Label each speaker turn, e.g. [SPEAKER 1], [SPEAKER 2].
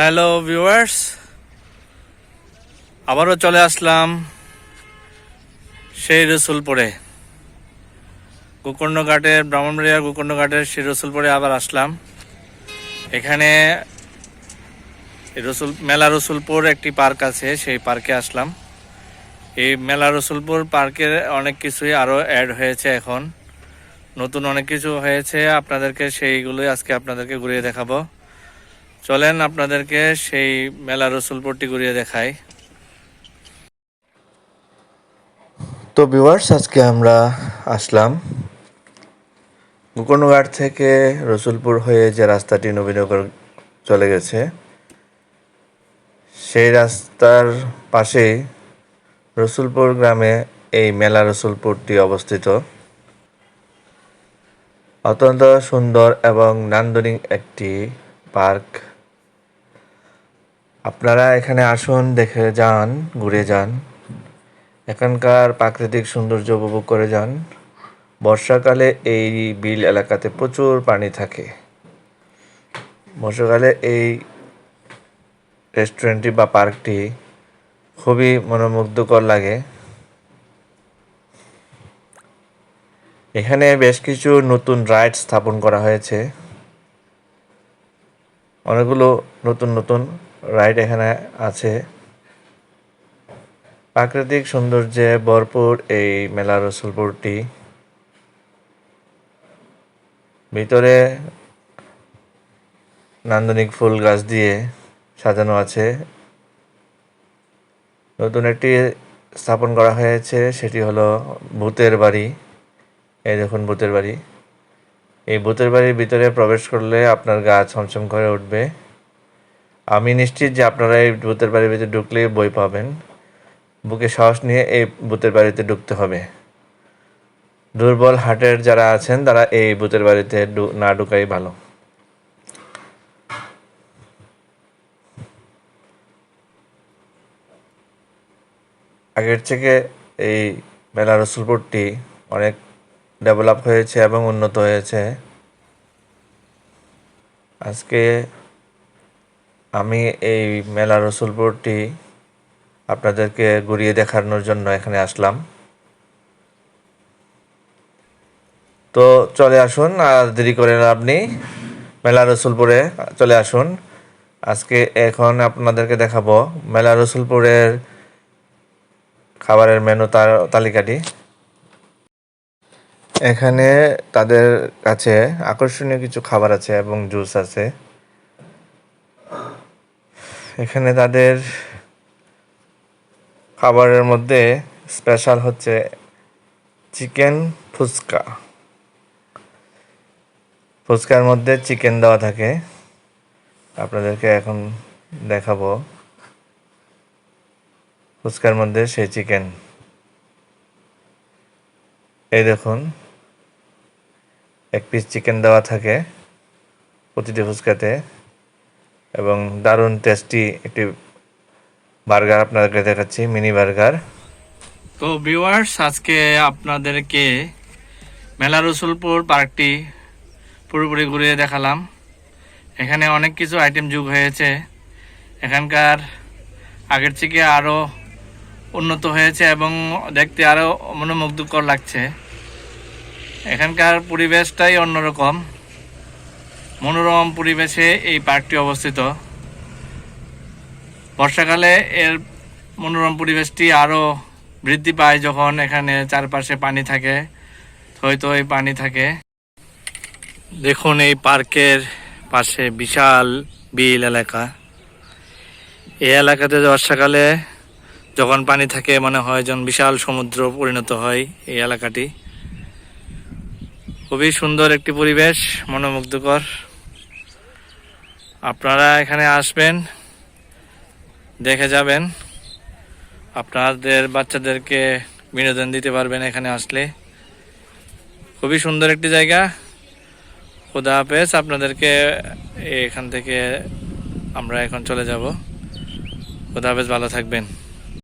[SPEAKER 1] Hello viewers আবারও চলে আসলাম সেই রসুলপুরে। গোকর্ণঘাটের ব্রাহ্মণবাড়িয়া গোকর্ণঘাটের সেই রসুলপুরে আবার আসলাম। এখানে রসুল, মেলা রসুলপুর একটি পার্ক আছে, সেই পার্কে আসলাম। এই মেলা রসুলপুর পার্কের অনেক কিছুই আরও অ্যাড হয়েছে এখন। নতুন অনেক কিছু হয়েছে, আপনাদেরকে সেইগুলোই আজকে আপনাদেরকে ঘুরিয়ে দেখাবো। চলেন আপনাদেরকে সেই মেলা রসুলপুরটি ঘুরিয়ে দেখাই।
[SPEAKER 2] তো ভিউয়ার্স আজকে আমরা আসলাম গোকর্ণঘাট থেকে রসুলপুর হয়ে যে রাস্তাটি নবীনগর চলে গেছে, সেই রাস্তার পাশেই রসুলপুর গ্রামে এই মেলা রসুলপুরটি অবস্থিত। অত্যন্ত সুন্দর এবং নান্দনিক একটি পার্ক। আপনারা এখানে আসুন, দেখে যান, ঘুরে যান। এখানকার প্রাকৃতিক সৌন্দর্য উপভোগ করে যান। বর্ষাকালে এই বিল এলাকাতে প্রচুর পানি থাকে। বর্ষাকালে এই রেস্টুরেন্টটি বা পার্কটি খুবই মনোমুগ্ধকর লাগে। এখানে বেশ কিছু নতুন রাইড স্থাপন করা হয়েছে। অনেকগুলো নতুন নতুন রাইড এখানে আছে। প্রাকৃতিক সৌন্দর্যে ভরপুর এই মেলা রসুলপুরটি। ভিতরে নান্দনিক ফুল গাছ দিয়ে সাজানো আছে। নতুন একটি স্থাপন করা হয়েছে, সেটি হলো ভূতের বাড়ি। এই দেখুন ভূতের বাড়ি। এই ভূতের বাড়ির ভিতরে প্রবেশ করলে আপনার গা ছমছম করে উঠবে। আমি নিশ্চিত যে আপনারা এই ভূতের বাড়ির ভিতরে ঢুকলে বই পাবেন। বুকে সাহস নিয়ে এই ভূতের বাড়িতে ঢুকতে হবে। দুর্বল হার্টের যারা আছেন, তারা এই ভূতের বাড়িতে না ঢুকাই ভালো। আগের থেকে এই মেলা রসুলপুরটি অনেক ডেভেলপ হয়েছে এবং উন্নত হয়েছে। আজকে আমি এই মেলা রসুলপুরটি আপনাদেরকে ঘুরিয়ে দেখানোর জন্য এখানে আসলাম। তো চলে আসুন, আর দেরি করে লাভ নেই মেলা রসুলপুরে চলে আসুন। আজকে এখন আপনাদেরকে দেখাবো মেলা রসুলপুরের খাবারের মেনু তালিকাটি। এখানে তাদের কাছে আকর্ষণীয় কিছু খাবার আছে এবং জুস আছে। এখানে তাদের খাবারের মধ্যে স্পেশাল হচ্ছে চিকেন ফুচকা। ফুচকার মধ্যে চিকেন দেওয়া থাকে। আপনাদেরকে এখন দেখাবো। ফুচকার মধ্যে সেই চিকেন। এই দেখুন। এক পিস চিকেন দেওয়া থাকে প্রতিটি ফুচকাতে এবং দারুণ টেস্টি একটি বার্গার আপনাদেরকে দেখাচ্ছি মিনি বার্গার
[SPEAKER 1] তো ভিউয়ার্স আজকে আপনাদেরকে মেলা রসুলপুর পার্কটি পুরোপুরি ঘুরিয়ে দেখালাম। এখানে অনেক কিছু আইটেম যোগ হয়েছে। এখানকার আগের থেকে আরও উন্নত হয়েছে এবং দেখতে আরও মনোমুগ্ধকর লাগছে। এখানকার পরিবেশটাই অন্যরকম। মনোরম পরিবেশে এই পার্কটি অবস্থিত। বর্ষাকালে এর মনোরম পরিবেশটি আরও বৃদ্ধি পায় যখন এখানে চারপাশে পানি থাকে থই থই পানি থাকে। দেখুন এই পার্কের পাশে বিশাল বিল এলাকা। এই এলাকাতে বর্ষাকালে যখন পানি থাকে, মনে হয় যেন বিশাল সমুদ্র পরিণত হয় এই এলাকাটি। খুবই সুন্দর একটি পরিবেশ, মনোমুগ্ধকর। আপনারা এখানে আসবেন, দেখে যাবেন। আপনাদের বাচ্চাদেরকে বিনোদন দিতে পারবেন এখানে আসলে। খুবই সুন্দর একটি জায়গা। খুদা হাফেজ, আপনাদেরকে এখান থেকে আমরা এখন চলে যাব। খুদা হাফেজ, ভালো থাকবেন।